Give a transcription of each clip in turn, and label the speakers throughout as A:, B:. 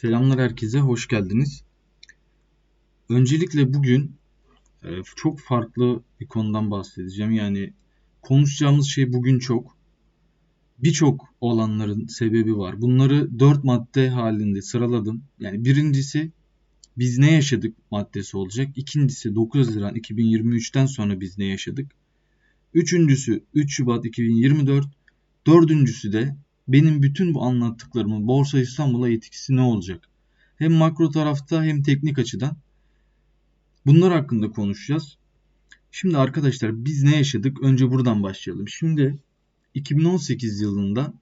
A: Selamlar herkese, hoş geldiniz. Öncelikle bugün e, çok farklı bir konudan bahsedeceğim. Yani konuşacağımız şey bugün çok. Birçok olanların sebebi var. Bunları dört madde halinde sıraladım. Yani birincisi biz ne yaşadık maddesi olacak. İkincisi 9 Haziran 2023'ten sonra biz ne yaşadık. Üçüncüsü 3 Şubat 2024. Dördüncüsü de benim bütün bu anlattıklarımın Borsa İstanbul'a etkisi ne olacak? Hem makro tarafta hem teknik açıdan. Bunlar hakkında konuşacağız. Şimdi arkadaşlar biz ne yaşadık? Önce buradan başlayalım. Şimdi 2018 yılında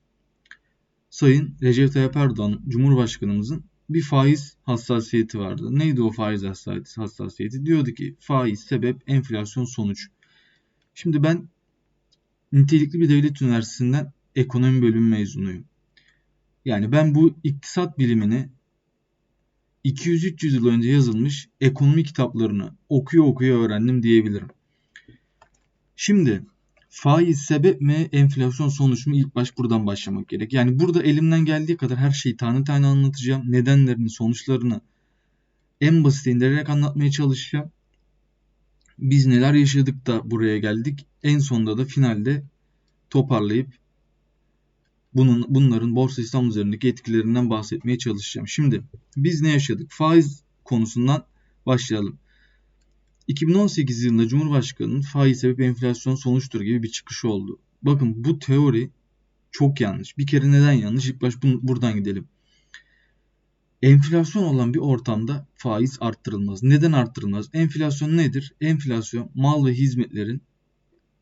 A: Sayın Recep Tayyip Erdoğan Cumhurbaşkanımızın bir faiz hassasiyeti vardı. Neydi o faiz hassasiyeti? Diyordu ki faiz sebep enflasyon sonuç. Şimdi ben nitelikli bir devlet üniversitesinden ekonomi bölümü mezunuyum. Yani ben bu iktisat bilimini 200-300 yıl önce yazılmış ekonomi kitaplarını okuyor okuyor öğrendim diyebilirim. Şimdi faiz sebep mi enflasyon sonuç mu ilk baş buradan başlamak gerek. Yani burada elimden geldiği kadar her şeyi tane tane anlatacağım. Nedenlerini, sonuçlarını en basit indirerek anlatmaya çalışacağım. Biz neler yaşadık da buraya geldik. En sonunda da finalde toparlayıp bunun bunların Borsa İstanbul üzerindeki etkilerinden bahsetmeye çalışacağım. Şimdi biz ne yaşadık? Faiz konusundan başlayalım. 2018 yılında Cumhurbaşkanı'nın faiz sebep enflasyon sonuçtur gibi bir çıkışı oldu. Bakın bu teori çok yanlış. Bir kere neden yanlış? İlk baş buradan gidelim. Enflasyon olan bir ortamda faiz arttırılmaz. Neden arttırılmaz? Enflasyon nedir? Enflasyon mal ve hizmetlerin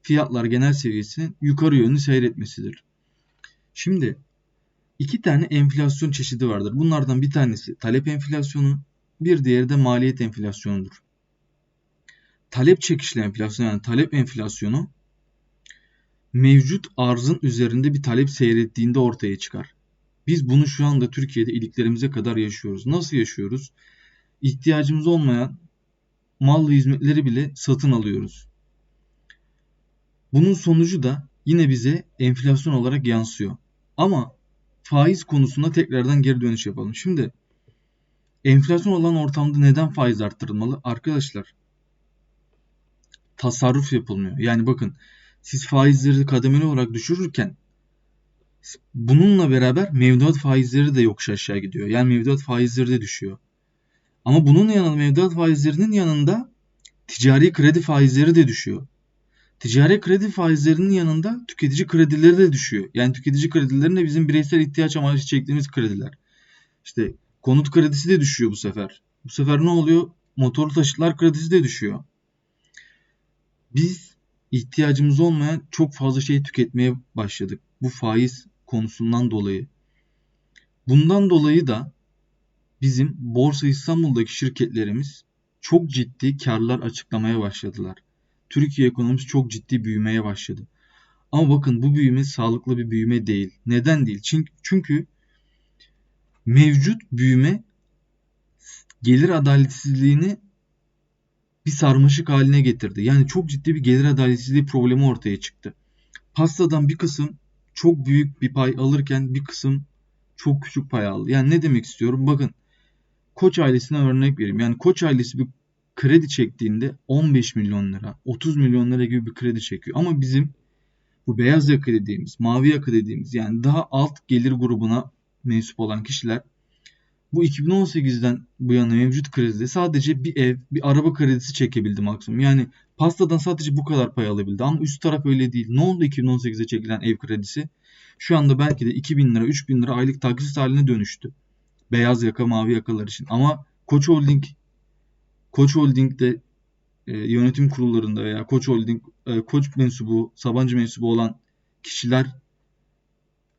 A: fiyatlar genel seviyesinin yukarı yönlü seyretmesidir. Şimdi iki tane enflasyon çeşidi vardır. Bunlardan bir tanesi talep enflasyonu, bir diğeri de maliyet enflasyonudur. Talep çekişli enflasyon yani talep enflasyonu mevcut arzın üzerinde bir talep seyrettiğinde ortaya çıkar. Biz bunu şu anda Türkiye'de iliklerimize kadar yaşıyoruz. Nasıl yaşıyoruz? İhtiyacımız olmayan mal ve hizmetleri bile satın alıyoruz. Bunun sonucu da yine bize enflasyon olarak yansıyor. Ama faiz konusunda tekrardan geri dönüş yapalım. Şimdi enflasyon olan ortamda neden faiz arttırılmalı? Arkadaşlar tasarruf yapılmıyor. Yani bakın siz faizleri kademeli olarak düşürürken bununla beraber mevduat faizleri de yokuş aşağı gidiyor. Yani mevduat faizleri de düşüyor. Ama bunun yanında mevduat faizlerinin yanında ticari kredi faizleri de düşüyor. Ticari kredi faizlerinin yanında tüketici kredileri de düşüyor. Yani tüketici kredileri de bizim bireysel ihtiyaç amaçlı çektiğimiz krediler. İşte konut kredisi de düşüyor bu sefer. Bu sefer ne oluyor? Motorlu taşıtlar kredisi de düşüyor. Biz ihtiyacımız olmayan çok fazla şey tüketmeye başladık. Bu faiz konusundan dolayı. Bundan dolayı da bizim Borsa İstanbul'daki şirketlerimiz çok ciddi karlar açıklamaya başladılar. Türkiye ekonomisi çok ciddi büyümeye başladı. Ama bakın bu büyüme sağlıklı bir büyüme değil. Neden değil? Çünkü, çünkü mevcut büyüme gelir adaletsizliğini bir sarmaşık haline getirdi. Yani çok ciddi bir gelir adaletsizliği problemi ortaya çıktı. Pastadan bir kısım çok büyük bir pay alırken bir kısım çok küçük pay aldı. Yani ne demek istiyorum? Bakın Koç ailesine örnek vereyim. Yani Koç ailesi bir kredi çektiğinde 15 milyon lira, 30 milyon lira gibi bir kredi çekiyor. Ama bizim bu beyaz yaka dediğimiz, mavi yaka dediğimiz yani daha alt gelir grubuna mensup olan kişiler bu 2018'den bu yana mevcut kredide sadece bir ev, bir araba kredisi çekebildi maksimum. Yani pastadan sadece bu kadar pay alabildi ama üst taraf öyle değil. Ne oldu 2018'de çekilen ev kredisi? Şu anda belki de 2000 lira, 3000 lira aylık taksit haline dönüştü. Beyaz yaka, mavi yakalar için. Ama Koç Holding Koç Holding'de e, yönetim kurullarında veya Koç Holding e, Koç mensubu, Sabancı mensubu olan kişiler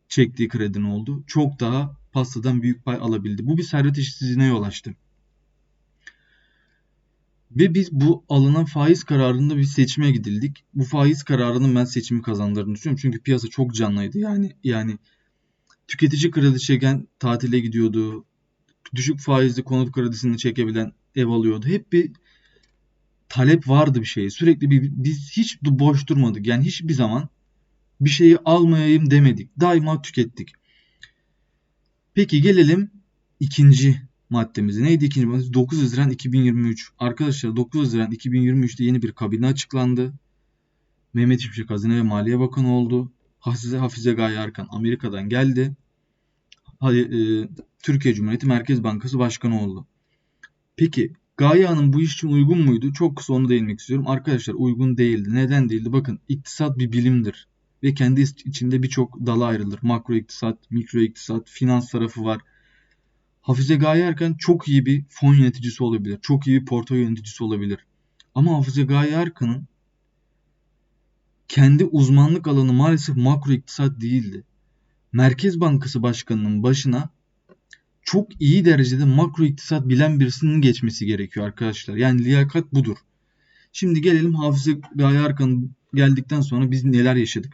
A: çektiği kredinin oldu. Çok daha pastadan büyük pay alabildi. Bu bir servet eşitsizliğine yol açtı. Ve biz bu alınan faiz kararında bir seçime gidildik. Bu faiz kararının ben seçimi kazandırdığını düşünüyorum. Çünkü piyasa çok canlıydı. Yani yani tüketici kredi çeken tatile gidiyordu. Düşük faizli konut kredisini çekebilen ev alıyordu. Hep bir talep vardı bir şeye. Sürekli bir biz hiç boş durmadık. Yani hiçbir zaman bir şeyi almayayım demedik. Daima tükettik. Peki gelelim ikinci maddemiz. Neydi ikinci maddemiz? 9 Haziran 2023. Arkadaşlar 9 Haziran 2023'te yeni bir kabine açıklandı. Mehmet Şimşek Hazine ve Maliye Bakanı oldu. Hafize, Hafize Gaye Erkan Amerika'dan geldi. E, Türkiye Cumhuriyeti Merkez Bankası Başkanı oldu. Peki Gaye Hanım bu iş için uygun muydu? Çok kısa onu değinmek istiyorum. Arkadaşlar uygun değildi. Neden değildi? Bakın iktisat bir bilimdir. Ve kendi içinde birçok dala ayrılır. Makro iktisat, mikro iktisat, finans tarafı var. Hafize Gaye Erkan çok iyi bir fon yöneticisi olabilir. Çok iyi bir portföy yöneticisi olabilir. Ama Hafize Gaye Erkan'ın kendi uzmanlık alanı maalesef makro iktisat değildi. Merkez Bankası Başkanı'nın başına çok iyi derecede makro iktisat bilen birisinin geçmesi gerekiyor arkadaşlar. Yani liyakat budur. Şimdi gelelim Hafize Gaye Erkan geldikten sonra biz neler yaşadık.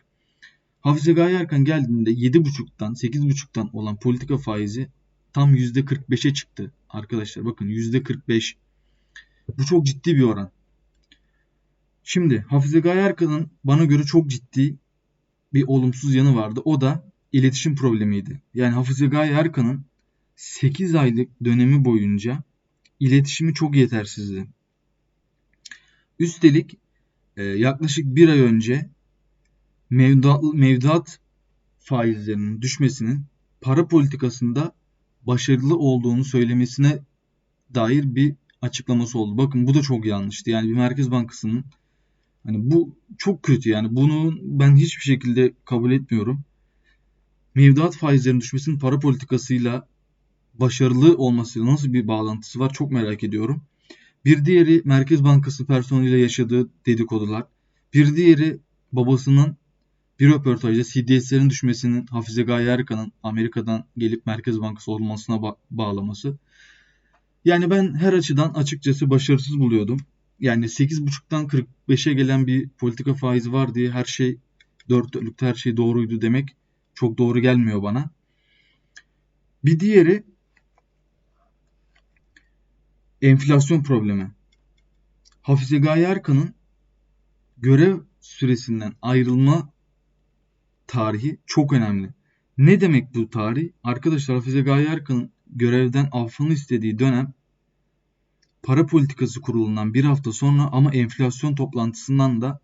A: Hafize Gaye Erkan geldiğinde 7,5'tan 8,5'tan olan politika faizi tam %45'e çıktı arkadaşlar. Bakın %45. Bu çok ciddi bir oran. Şimdi Hafize Gaye Erkan'ın bana göre çok ciddi bir olumsuz yanı vardı. O da iletişim problemiydi. Yani Hafize Gaye Erkan'ın 8 aylık dönemi boyunca iletişimi çok yetersizdi. Üstelik e, yaklaşık bir ay önce mevduat, mevduat faizlerinin düşmesinin para politikasında başarılı olduğunu söylemesine dair bir açıklaması oldu. Bakın bu da çok yanlıştı. Yani bir Merkez Bankası'nın hani bu çok kötü yani bunu ben hiçbir şekilde kabul etmiyorum. Mevduat faizlerinin düşmesinin para politikasıyla başarılı olmasıyla nasıl bir bağlantısı var çok merak ediyorum. Bir diğeri Merkez Bankası personeliyle yaşadığı dedikodular. Bir diğeri babasının bir röportajda CDS'lerin düşmesinin Hafize Gaye Erkan'ın Amerika'dan gelip Merkez Bankası olmasına ba- bağlaması. Yani ben her açıdan açıkçası başarısız buluyordum. Yani 8.5'tan 45'e gelen bir politika faizi var diye her şey dört dörtlükte her şey doğruydu demek çok doğru gelmiyor bana. Bir diğeri enflasyon problemi. Hafize Gaye Erkan'ın görev süresinden ayrılma tarihi çok önemli. Ne demek bu tarih? Arkadaşlar Hafize Gaye Erkan'ın görevden affını istediği dönem para politikası kurulundan bir hafta sonra ama enflasyon toplantısından da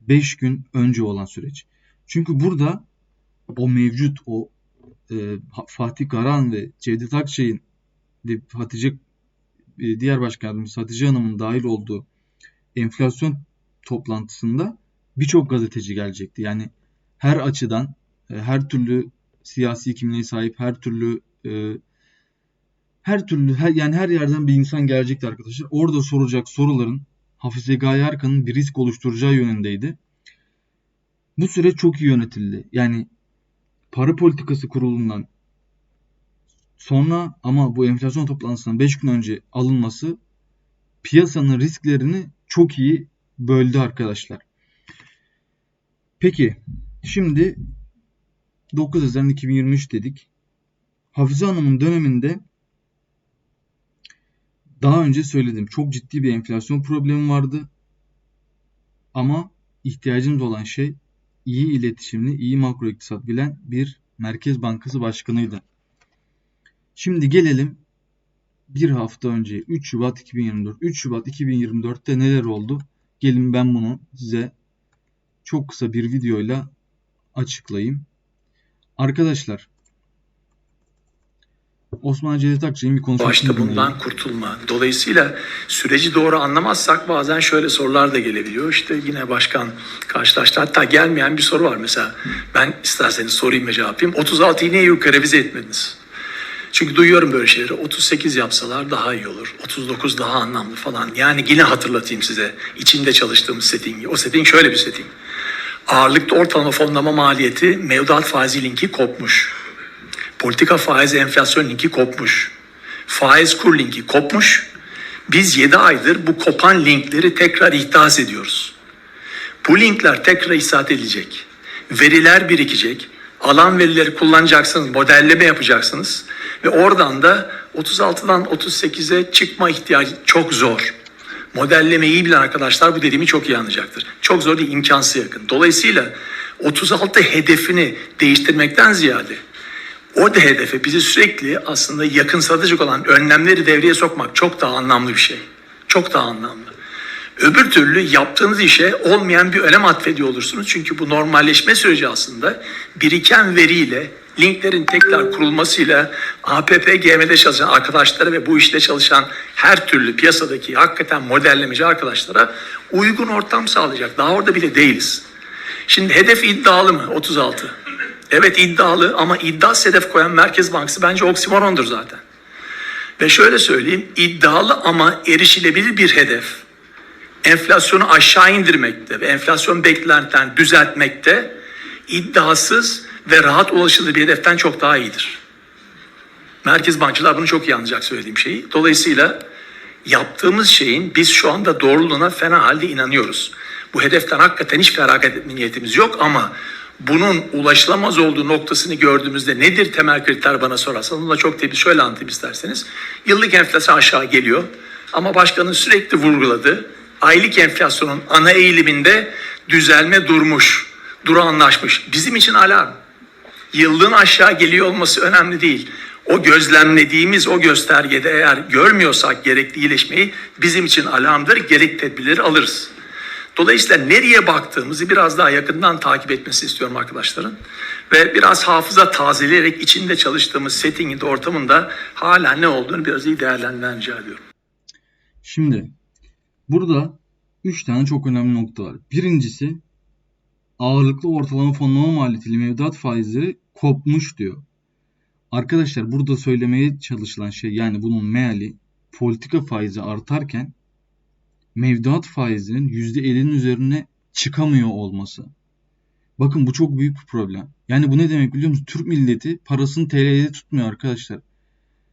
A: 5 gün önce olan süreç. Çünkü burada o mevcut o e, Fatih Karan ve Cevdet Akçay'ın Hatice e, diğer başkanımız Hatice Hanım'ın dahil olduğu enflasyon toplantısında birçok gazeteci gelecekti. Yani her açıdan e, her türlü siyasi kimliğe sahip her türlü e, her türlü her, yani her yerden bir insan gelecekti arkadaşlar. Orada soracak soruların Hafize Gaye Erkan'ın bir risk oluşturacağı yönündeydi. Bu süreç çok iyi yönetildi. Yani para politikası kurulundan sonra ama bu enflasyon toplantısından 5 gün önce alınması piyasanın risklerini çok iyi böldü arkadaşlar. Peki şimdi 9 Haziran 2023 dedik. Hafize Hanım'ın döneminde daha önce söyledim çok ciddi bir enflasyon problemi vardı. Ama ihtiyacımız olan şey iyi iletişimli, iyi makro iktisat bilen bir Merkez Bankası Başkanıydı. Şimdi gelelim bir hafta önce 3 Şubat 2024. 3 Şubat 2024'te neler oldu? Gelin ben bunu size çok kısa bir videoyla açıklayayım. Arkadaşlar Osman Cevdet Akçay'ın bir konuşmasını
B: Başta
A: dinleyelim.
B: bundan kurtulma. Dolayısıyla süreci doğru anlamazsak bazen şöyle sorular da gelebiliyor. İşte yine başkan karşılaştı. Hatta gelmeyen bir soru var mesela. Ben isterseniz sorayım ve cevaplayayım. 36'yı niye yukarı revize etmediniz? Çünkü duyuyorum böyle şeyleri. 38 yapsalar daha iyi olur. 39 daha anlamlı falan. Yani yine hatırlatayım size. İçinde çalıştığımız settingi. O setting şöyle bir setting. Ağırlıkta ortalama fonlama maliyeti mevduat faizi linki kopmuş. Politika faiz enflasyon linki kopmuş. Faiz kur linki kopmuş. Biz 7 aydır bu kopan linkleri tekrar ihdas ediyoruz. Bu linkler tekrar ihsat edilecek. Veriler birikecek. Alan verileri kullanacaksınız, modelleme yapacaksınız. Ve oradan da 36'dan 38'e çıkma ihtiyacı çok zor. Modellemeyi iyi bilen arkadaşlar bu dediğimi çok iyi anlayacaktır. Çok zor değil, imkansız yakın. Dolayısıyla 36 hedefini değiştirmekten ziyade o da hedefe bizi sürekli aslında yakınsatıcı olan önlemleri devreye sokmak çok daha anlamlı bir şey. Çok daha anlamlı. Öbür türlü yaptığınız işe olmayan bir önem atfediyor olursunuz. Çünkü bu normalleşme süreci aslında biriken veriyle, linklerin tekrar kurulmasıyla APP, GM'de çalışan arkadaşlara ve bu işte çalışan her türlü piyasadaki hakikaten modellemeci arkadaşlara uygun ortam sağlayacak. Daha orada bile değiliz. Şimdi hedef iddialı mı? 36. Evet iddialı ama iddia hedef koyan Merkez Bankası bence oksimorondur zaten. Ve şöyle söyleyeyim iddialı ama erişilebilir bir hedef enflasyonu aşağı indirmekte ve enflasyon beklentilerini düzeltmekte iddiasız ve rahat ulaşılır bir hedeften çok daha iyidir. Merkez bankçılar bunu çok iyi anlayacak söylediğim şeyi. Dolayısıyla yaptığımız şeyin biz şu anda doğruluğuna fena halde inanıyoruz. Bu hedeften hakikaten hiç feragat etme niyetimiz yok ama bunun ulaşılamaz olduğu noktasını gördüğümüzde nedir temel kriter bana sorarsanız onu da çok tepki şöyle anlatayım isterseniz. Yıllık enflasyon aşağı geliyor ama başkanın sürekli vurguladığı aylık enflasyonun ana eğiliminde düzelme durmuş, durağanlaşmış. Bizim için alarm. Yıllığın aşağı geliyor olması önemli değil. O gözlemlediğimiz o göstergede eğer görmüyorsak gerekli iyileşmeyi bizim için alarmdır. Gerek tedbirleri alırız. Dolayısıyla nereye baktığımızı biraz daha yakından takip etmesi istiyorum arkadaşların. Ve biraz hafıza tazeleyerek içinde çalıştığımız settinginde, ortamında hala ne olduğunu biraz iyi değerlendirmen rica ediyorum.
A: Şimdi burada 3 tane çok önemli nokta var. Birincisi ağırlıklı ortalama fonlama maliyetiyle mevduat faizleri kopmuş diyor. Arkadaşlar burada söylemeye çalışılan şey yani bunun meali politika faizi artarken mevduat faizinin %50'nin üzerine çıkamıyor olması. Bakın bu çok büyük bir problem. Yani bu ne demek biliyor musunuz? Türk milleti parasını TL'de tutmuyor arkadaşlar.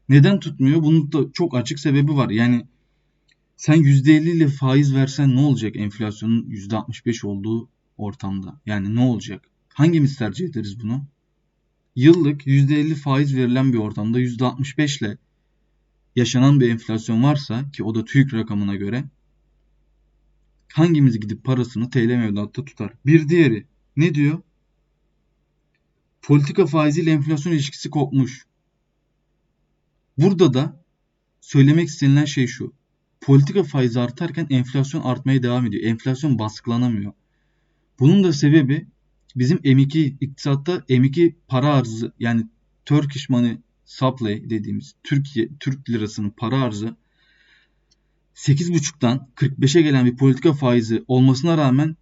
A: Neden tutmuyor? Bunun da çok açık sebebi var. Yani sen %50 ile faiz versen ne olacak enflasyonun %65 olduğu ortamda? Yani ne olacak? Hangimiz tercih ederiz bunu? Yıllık %50 faiz verilen bir ortamda %65 ile yaşanan bir enflasyon varsa ki o da TÜİK rakamına göre hangimiz gidip parasını TL mevduatta tutar? Bir diğeri ne diyor? Politika faiziyle enflasyon ilişkisi kopmuş. Burada da söylemek istenilen şey şu. Politika faizi artarken enflasyon artmaya devam ediyor. Enflasyon baskılanamıyor. Bunun da sebebi bizim M2 iktisatta M2 para arzı yani Turkish Money Supply dediğimiz Türkiye Türk lirasının para arzı 8.5'tan 45'e gelen bir politika faizi olmasına rağmen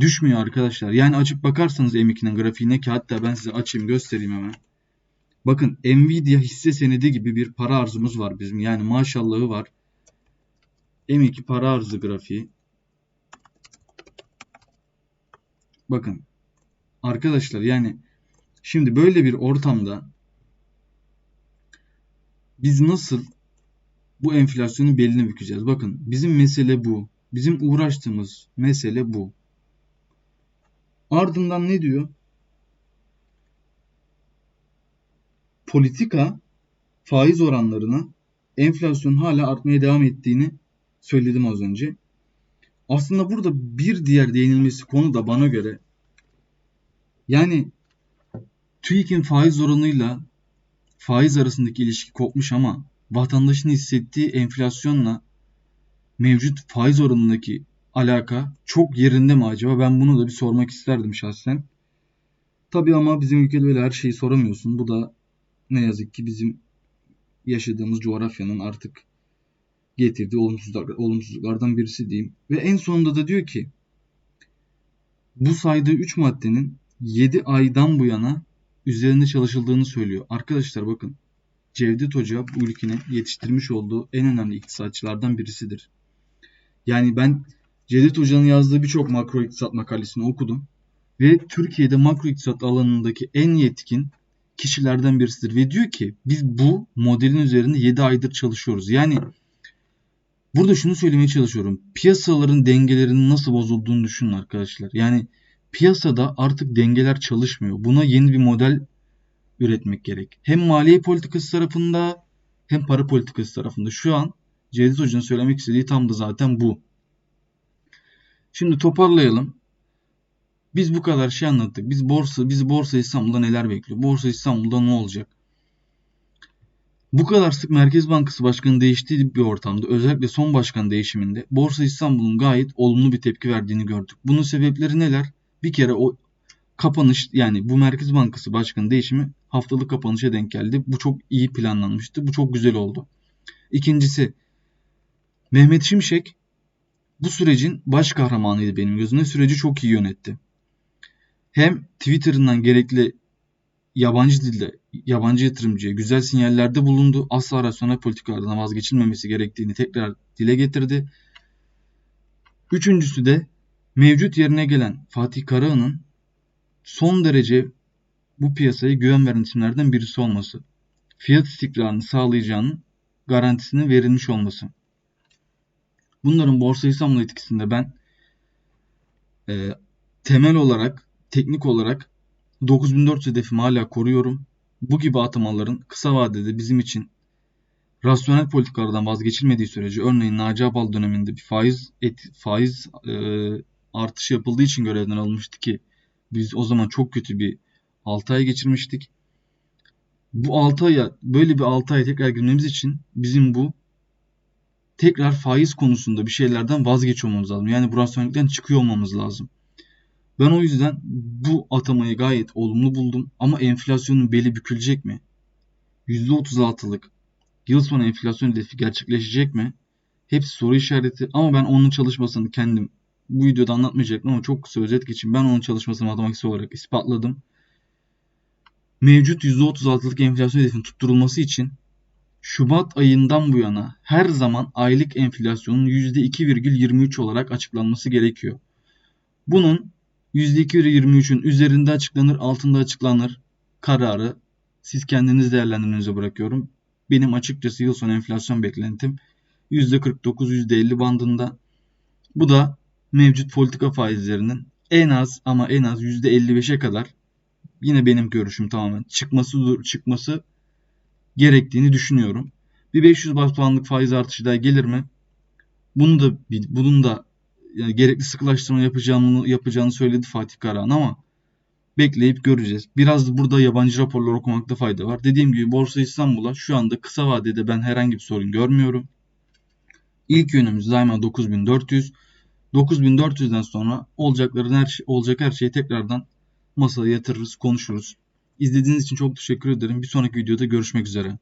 A: düşmüyor arkadaşlar. Yani açıp bakarsanız M2'nin grafiğine ki hatta ben size açayım göstereyim hemen. Bakın Nvidia hisse senedi gibi bir para arzımız var bizim. Yani maşallahı var. M2 para arzı grafiği. Bakın arkadaşlar yani şimdi böyle bir ortamda biz nasıl bu enflasyonun belini bükeceğiz? Bakın bizim mesele bu. Bizim uğraştığımız mesele bu. Ardından ne diyor? Politika faiz oranlarına enflasyon hala artmaya devam ettiğini söyledim az önce. Aslında burada bir diğer değinilmesi konu da bana göre yani TÜİK'in faiz oranıyla faiz arasındaki ilişki kopmuş ama vatandaşın hissettiği enflasyonla mevcut faiz oranındaki alaka çok yerinde mi acaba? Ben bunu da bir sormak isterdim şahsen. Tabi ama bizim ülkede böyle her şeyi soramıyorsun. Bu da ne yazık ki bizim yaşadığımız coğrafyanın artık getirdiği olumsuzluklar, olumsuzluklardan birisi diyeyim. Ve en sonunda da diyor ki bu saydığı 3 maddenin 7 aydan bu yana üzerinde çalışıldığını söylüyor. Arkadaşlar bakın Cevdet Hoca bu ülkenin yetiştirmiş olduğu en önemli iktisatçılardan birisidir. Yani ben Cevdet Hoca'nın yazdığı birçok makro iktisat makalesini okudum. Ve Türkiye'de makro iktisat alanındaki en yetkin kişilerden birisidir. Ve diyor ki biz bu modelin üzerinde 7 aydır çalışıyoruz. Yani burada şunu söylemeye çalışıyorum. Piyasaların dengelerinin nasıl bozulduğunu düşünün arkadaşlar. Yani piyasada artık dengeler çalışmıyor. Buna yeni bir model üretmek gerek. Hem maliye politikası tarafında hem para politikası tarafında. Şu an Cevdet Hoca'nın söylemek istediği tam da zaten bu. Şimdi toparlayalım. Biz bu kadar şey anlattık. Biz borsa, biz Borsa İstanbul'da neler bekliyor? Borsa İstanbul'da ne olacak? Bu kadar sık Merkez Bankası Başkanı değiştiği bir ortamda özellikle son başkan değişiminde Borsa İstanbul'un gayet olumlu bir tepki verdiğini gördük. Bunun sebepleri neler? Bir kere o kapanış yani bu Merkez Bankası Başkanı değişimi haftalık kapanışa denk geldi. Bu çok iyi planlanmıştı. Bu çok güzel oldu. İkincisi Mehmet Şimşek bu sürecin baş kahramanıydı benim gözümde. Süreci çok iyi yönetti. Hem Twitter'ından gerekli yabancı dilde yabancı yatırımcıya güzel sinyallerde bulundu. Asla rasyonel politikalardan vazgeçilmemesi gerektiğini tekrar dile getirdi. Üçüncüsü de mevcut yerine gelen Fatih Karahan'ın son derece bu piyasaya güven veren isimlerden birisi olması. Fiyat istikrarını sağlayacağının garantisinin verilmiş olması. Bunların Borsa İstanbul etkisinde ben e, temel olarak, teknik olarak 9400 hedefimi hala koruyorum. Bu gibi atamaların kısa vadede bizim için rasyonel politikalardan vazgeçilmediği sürece örneğin Naci Abal döneminde bir faiz et, faiz e, artışı yapıldığı için görevden alınmıştı ki biz o zaman çok kötü bir 6 ay geçirmiştik. Bu 6 aya böyle bir 6 ay tekrar girmemiz için bizim bu tekrar faiz konusunda bir şeylerden vazgeç olmamız lazım. Yani bu rasyonellikten çıkıyor olmamız lazım. Ben o yüzden bu atamayı gayet olumlu buldum. Ama enflasyonun beli bükülecek mi? %36'lık yıl sonu enflasyon hedefi gerçekleşecek mi? Hepsi soru işareti. Ama ben onun çalışmasını kendim bu videoda anlatmayacaktım ama çok kısa özet geçeyim. Ben onun çalışmasını matematiksel olarak ispatladım. Mevcut %36'lık enflasyon hedefinin tutturulması için Şubat ayından bu yana her zaman aylık enflasyonun %2,23 olarak açıklanması gerekiyor. Bunun %2,23'ün üzerinde açıklanır, altında açıklanır kararı siz kendiniz değerlendirmenize bırakıyorum. Benim açıkçası yıl sonu enflasyon beklentim %49-%50 bandında. Bu da mevcut politika faizlerinin en az ama en az %55'e kadar yine benim görüşüm tamamen çıkması çıkması gerektiğini düşünüyorum. Bir 500 bas puanlık faiz artışı daha gelir mi? Bunu da bunun da yani gerekli sıkılaştırma yapacağını yapacağını söyledi Fatih Karahan ama bekleyip göreceğiz. Biraz da burada yabancı raporlar okumakta fayda var. Dediğim gibi Borsa İstanbul'a şu anda kısa vadede ben herhangi bir sorun görmüyorum. İlk yönümüz daima 9400. 9400'den sonra olacakların her şey, olacak her şeyi tekrardan masaya yatırırız, konuşuruz. İzlediğiniz için çok teşekkür ederim. Bir sonraki videoda görüşmek üzere.